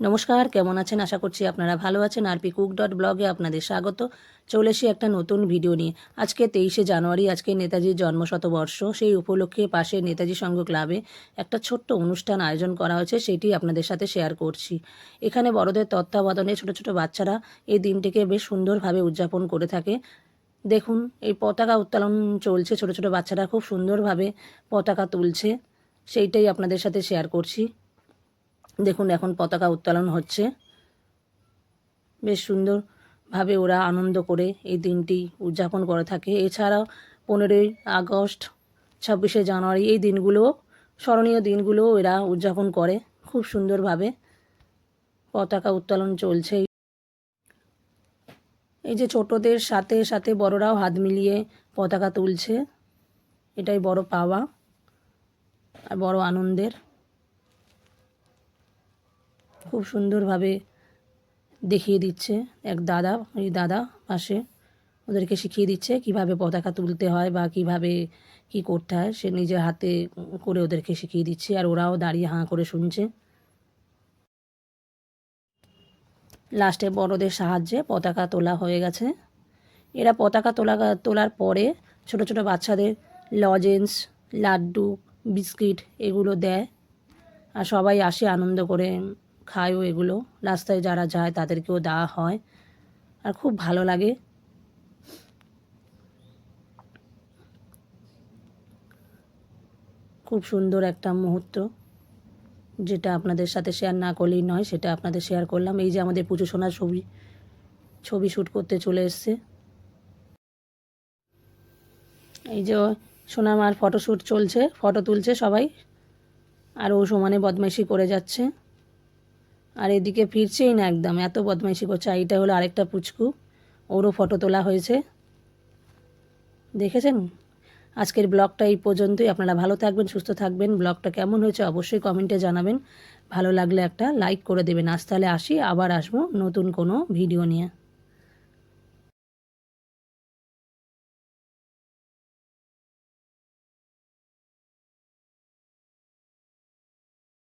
নমস্কার, কেমন আছেন? আশা করছি আপনারা ভালো আছেন। আরপি কুক ডট ব্লগে আপনাদের স্বাগত। চলে এসি একটা নতুন ভিডিও নিয়ে। আজকে তেইশে জানুয়ারি, আজকে নেতাজির জন্মশতবর্ষ। সেই উপলক্ষে পাশে নেতাজি সংঘ ক্লাবে একটা ছোট্ট অনুষ্ঠান আয়োজন করা হয়েছে, সেটি আপনাদের সাথে শেয়ার করছি। এখানে বড়দের তত্ত্বাবধানে ছোট ছোট বাচ্চারা এই দিনটিকে বেশ সুন্দরভাবে উদযাপন করে থাকে। দেখুন, এই পতাকা উত্তোলন চলছে। ছোট ছোট বাচ্চারা খুব সুন্দরভাবে পতাকা তুলছে। সেইটাই আপনাদের সাথে শেয়ার করছি। দেখুন, এখন পতাকা উত্তোলন হচ্ছে। বেশ সুন্দরভাবে ওরা আনন্দ করে এই দিনটি উদযাপন করে থাকে। এছাড়াও পনেরোই আগস্ট, ছাব্বিশে জানুয়ারি এই দিনগুলো, স্মরণীয় দিনগুলো এরা উদযাপন করে। খুব সুন্দরভাবে পতাকা উত্তোলন চলছে। এই যে ছোটদের সাথে সাথে বড়রাও হাত মিলিয়ে পতাকা তুলছে, এটাই বড় পাওয়া আর বড় আনন্দের। খুব সুন্দরভাবে দেখিয়ে দিচ্ছে এক দাদা এই দাদা পাশে। ওদেরকে শিখিয়ে দিচ্ছে কীভাবে পতাকা তুলতে হয় বা কীভাবে কি করতে হয়। সে নিজের হাতে করে ওদেরকে শিখিয়ে দিচ্ছে আর ওরাও দাঁড়িয়ে হাঁ করে শুনছে। লাস্টে বড়দের সাহায্যে পতাকা তোলা হয়ে গেছে। এরা পতাকা তোলা, তোলার পরে ছোট ছোট বাচ্চাদের লজেন্স, লাড্ডু, বিস্কিট এগুলো দেয়। আর সবাই আসে আনন্দ করে। খায়ও এগুলো। রাস্তায় যারা যায় তাদেরকেও দেওয়া হয়। আর খুব ভালো লাগে। খুব সুন্দর একটা মুহূর্ত। যেটা আপনাদের সাথে শেয়ার না করলেই নয়, সেটা আপনাদের শেয়ার করলাম। এই যে আমাদের পুজো সোনার ছবি ছবি শ্যুট করতে চলে এসছে। এই যে সোনার মার ফটোশ্যুট চলছে ফটো তুলছে সবাই। আর ও সমানে বদমাইশি করে যাচ্ছে। আর এদিকে ফিরছেই না একদম, এত বদমাইশি করছে। আর এটা হলো আরেকটা পুচকু, ওরও ফটো তোলা হয়েছে। দেখেছেন? আজকের ব্লগটা এই পর্যন্তই। আপনারা ভালো থাকবেন, সুস্থ থাকবেন। ব্লগটা কেমন হয়েছে অবশ্যই কমেন্টে জানাবেন। ভালো লাগলে একটা লাইক করে দেবেন। আজ তাহলে আসি, আবার আসব নতুন কোনো ভিডিও নিয়ে।